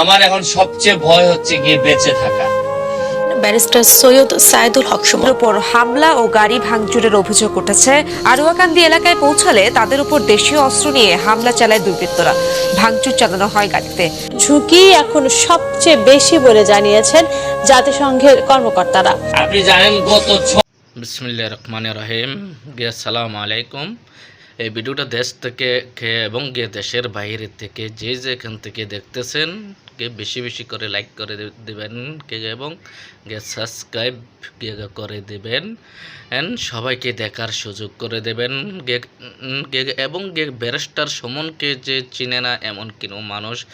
আমার এখন সবচেয়ে ভয় হচ্ছে গিয়ে বেঁচে থাকা। ব্যারিস্টার সৈয়দ সাইদুল হক উপর হামলা ও গাড়ি ভাঙচুরের অভিযোগ উঠেছে। আরুয়াকান্দি এলাকায় পৌঁছালে তাদের উপর দেশীয় অস্ত্র নিয়ে হামলা চালায় দুর্বৃত্তরা। ভাঙচুর চালানো হয় গাড়িতে। ঝুঁকি এখন সবচেয়ে বেশি বলে জানিয়েছেন জাতিসংঘের কর্মকর্তারা। আপনি জানেন গত ছ বিসমিল্লা রহমান রহিম। আলাইকুম। এই ভিডিওটা দেশ থেকে এবং গিয়ে দেশের বাইরে থেকে যে যেখান থেকে দেখতেছেন, কে বেশি বেশি করে লাইক করে দেবেন, কে এবং গিয়ে সাবস্ক্রাইব করে দেবেন এন্ড সবাইকে দেখার সুযোগ করে দেবেন। গে গে- এবং গে ব্যারিস্টার সুমনকে যে চিনে না এমন কোনো মানুষ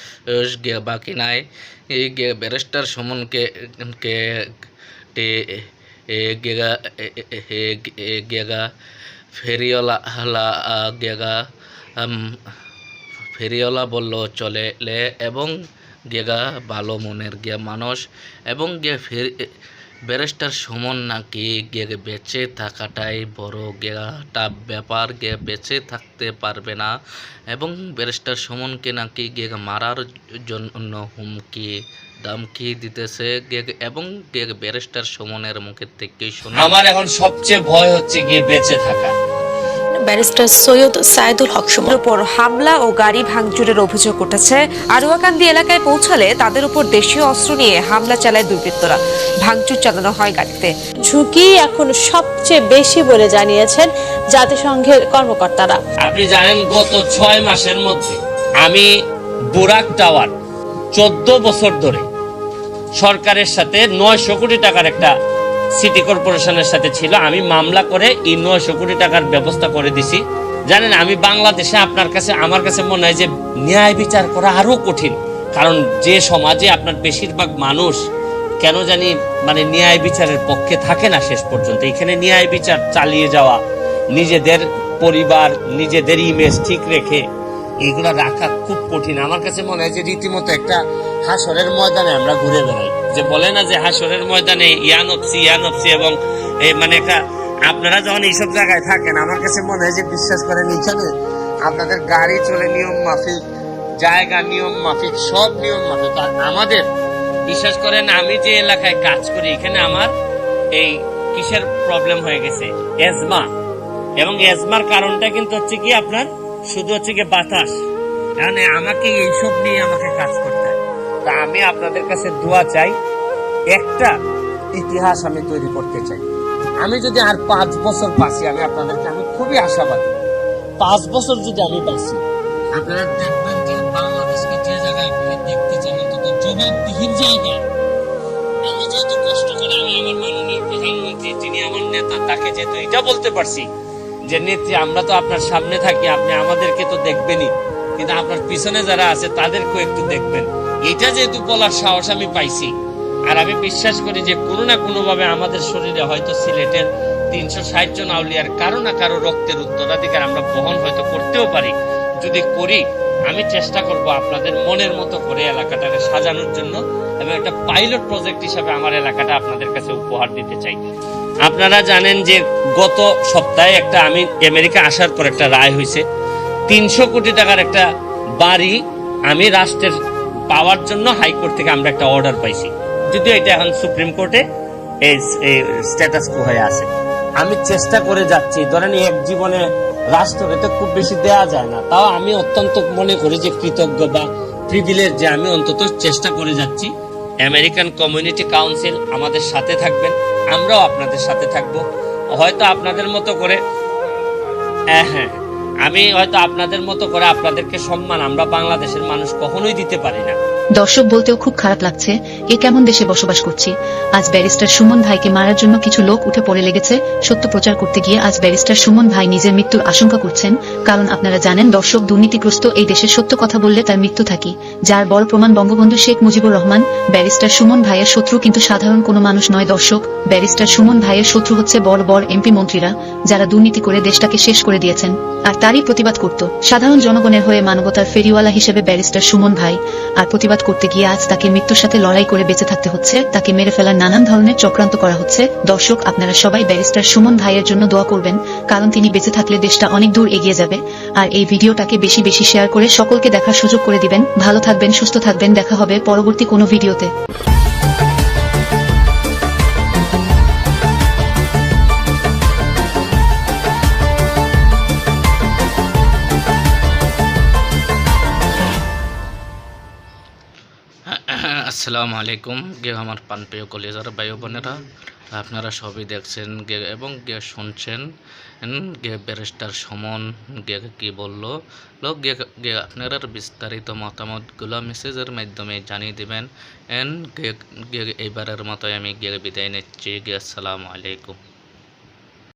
গে বাকি নাই। এই গে ব্যারিস্টার সুমনকে, কে গেগা গেগা ফেরিওয়ালা গেগা ফেরিওয়ালা বলল, চলে লে এবং গেগা ভালো মনের গিয়া মানুষ এবং গিয়ে ফের ব্যারিস্টার সুমন নাকি গে, বেঁচে থাকাটাই বড় গেটা ব্যাপার গে বেঁচে থাকতে পারবে না। এবং ব্যারিস্টার সুমনকে নাকি গে মারার জন্য হুমকি, দামকি দিতেছে গে- এবং গে- ব্যারিস্টার সুমনের মুখের থেকে শুনে আমার এখন সবচেয়ে ভয় হচ্ছে গিয়ে বেঁচে থাকা। ব্যারিস্টার সৈয়দ সাইদুল হক সুমনের উপর হামলা ও গাড়ি ভাঙচুরের অভিযোগ উঠেছে। আরুয়াকান্দি এলাকায় পৌঁছালে তাদের উপর দেশীয় অস্ত্র নিয়ে হামলা চালায় দুর্বৃত্তরা। ভাঙচুর চালানো হয় গাড়িতে। ঝুঁকি এখন সবচেয়ে বেশি বলে জানিয়েছেন জাতিসংঘের কর্মকর্তারা। আপনি জানেন গত ছয় মাসের মধ্যে আমি বুরাক টাওয়ার চোদ্দ বছর ধরে সরকারের সাথে নয়শো কোটি টাকার একটা সিটি কর্পোরেশনের সাথে ছিল। আমি মামলা করে এই নয়শো কোটি টাকার ব্যবস্থা করে দিছি। জানেন, আমি বাংলাদেশে আপনার কাছে আমার কাছে মনে হয় যে ন্যায় বিচার করা আরও কঠিন। কারণ যে সমাজে আপনার বেশিরভাগ মানুষ কেন জানি মানে ন্যায় বিচারের পক্ষে থাকে না শেষ পর্যন্ত। এখানে ন্যায় বিচার চালিয়ে যাওয়া, নিজেদের পরিবার, নিজেদের ইমেজ ঠিক রেখে এগুলা রাখা খুব কঠিন। আমার কাছে মনে হয় যে রীতিমতো একটা হাসরের ময়দানে আমরা ঘুরে বেড়াই। যে বলে না যে হাসরের ময়দানে ইয়ানপসি ইয়ানপসি এবং মানে একটা আপনারা যখন এইসব জায়গায় থাকেন, আমার কাছে মনে হয় যে বিশ্বাস করেন এখানে আপনাদের গাড়ি চলে, নিয়ম মাফিক, জায়গা নিয়ম মাফিক, সব নিয়ম মাফিক। আর আমাদের, বিশ্বাস করেন, আমি যে এলাকায় কাজ করি, এখানে আমার এই কিসের প্রবলেম হয়ে গেছে? এজমা। এবং এজমার কারণটা কিন্তু হচ্ছে কি আপনার শুধু হচ্ছে কি বাতাস। মানে আমাকে এইসব নিয়ে আমাকে কাজ করতে তা আমি আপনাদের কাছে দোয়া চাই, একটা ইতিহাস আমি তৈরি করতে চাই। আমি যদি আর পাঁচ বছর বাঁচি, আমি আপনাদেরকে, আমি খুবই আশাবাদী। পাঁচ বছর যদি আমি বাঁচি, আপনারা দেখবেন যে বাংলাদেশকে যে জায়গায় আপনি দেখতে চান, অন্তত জবাবদিহির জায়গায়, আমি যেহেতু কষ্ট করে আমি আমার মাননীয় প্রধানমন্ত্রী, যিনি আমার নেতা, তাকে যেহেতু এটা বলতে পারছি যে নেত্রী, আমরা তো আপনার সামনে থাকি, আপনি আমাদেরকে তো দেখবেনই। কিন্তু আপনার পিছনে যারা আছে, তাদেরকেও একটু দেখবেন। এটা যেহেতু বলার সাহস আমি পাইছি। আর আমি বিশ্বাস করি যে কোনো না কোনোভাবে আমাদের শরীরে হয়তো সিলেটের তিনশো ষাট জন আউলিয়ার কারও না কারও রক্তের উত্তরাধিকার আমরা বহন হয়তো করতেও পারি। যদি করি, আমি চেষ্টা করব আপনাদের মনের মতো করে এলাকাটাকে সাজানোর জন্য এবং একটা পাইলট প্রজেক্ট হিসাবে আমার এলাকাটা আপনাদের কাছে উপহার দিতে চাই। আপনারা জানেন যে গত সপ্তাহে একটা আমি আমেরিকা আসার পর একটা রায় হয়েছে। তিনশো কোটি টাকার একটা বাড়ি আমি রাষ্ট্রের পাওয়ার জন্য হাইকোর্ট থেকে আমরা একটা অর্ডার পাইছি। যদিও এটা এখন সুপ্রিম কোর্টে স্ট্যাটাস হয়ে আছে। আমি চেষ্টা করে যাচ্ছি। ধরেন এক জীবনে রাষ্ট্রকে তো খুব বেশি দেয়া যায় না। তাও আমি অত্যন্ত মনে করি যে কৃতজ্ঞ বা প্রিভিলেজ যে আমি অন্তত চেষ্টা করে যাচ্ছি। আমেরিকান কমিউনিটি কাউন্সিল আমাদের সাথে থাকবেন, আমরাও আপনাদের সাথে থাকব। হয়তো আপনাদের মতো করে হ্যাঁ হ্যাঁ আমি হয়তো আপনাদের মতো করে আপনাদেরকে সম্মান, আমরা বাংলাদেশের মানুষ কখনোই দিতে পারি না। দর্শক বলতেও খুব খারাপ লাগছে, এ কেমন দেশে বসবাস করছি। আজ ব্যারিস্টার সুমন ভাইকে মারার জন্য কিছু লোক উঠে পড়ে লেগেছে, সত্য প্রচার করতে গিয়ে আজ ব্যারিস্টার সুমন ভাই নিজের মৃত্যুর আশঙ্কা করছেন, কারণ আপনারা জানেন দর্শক দুর্নীতিগ্রস্ত এই দেশের সত্য কথা বললে তার মৃত্যু থাকি। যার বড় প্রমাণ বঙ্গবন্ধু শেখ মুজিবুর রহমান, ব্যারিস্টার সুমন ভাইয়ের শত্রু কিন্তু সাধারণ কোনো মানুষ নয় দর্শক, ব্যারিস্টার সুমন ভাইয়ের শত্রু হচ্ছে বড় বড় এমপি মন্ত্রীরা, যারা দুর্নীতি করে দেশটাকে শেষ করে দিয়েছেন। আর তারই প্রতিবাদ করত সাধারণ জনগণের হয়ে মানবতার ফেরিওয়ালা হিসেবে ব্যারিস্টার সুমন ভাই, আর প্রতিবাদ প্রতিবাদ করতে গিয়ে আজ তাকে মৃত্যুর সাথে লড়াই করে বেঁচে থাকতে হচ্ছে। তাকে মেরে ফেলার নানান ধরনের চক্রান্ত করা হচ্ছে। দর্শক, আপনারা সবাই ব্যারিস্টার সুমন ভাইয়ের জন্য দোয়া করবেন, কারণ তিনি বেঁচে থাকলে দেশটা অনেক দূর এগিয়ে যাবে। আর এই ভিডিওটাকে বেশি বেশি শেয়ার করে সকলকে দেখার সুযোগ করে দিবেন। ভালো থাকবেন, সুস্থ থাকবেন। দেখা হবে পরবর্তী কোনো ভিডিওতে। আসসালামু আলাইকুম। গে আমার পানপ্রিয় কলেজার ভাই বোনেরা, আপনারা সবই দেখছেন, গে এবং গে শুনছেন গে ব্যারিস্টার সমন গে কি বলল? লোক গে গে আপনারা বিস্তারিত মতামতগুলো মেসেজের মাধ্যমে জানিয়ে দেবেন। এন গে গে এইবারের মতোই আমি গে বিদায় নিচ্ছি। গে আসসালামু আলাইকুম।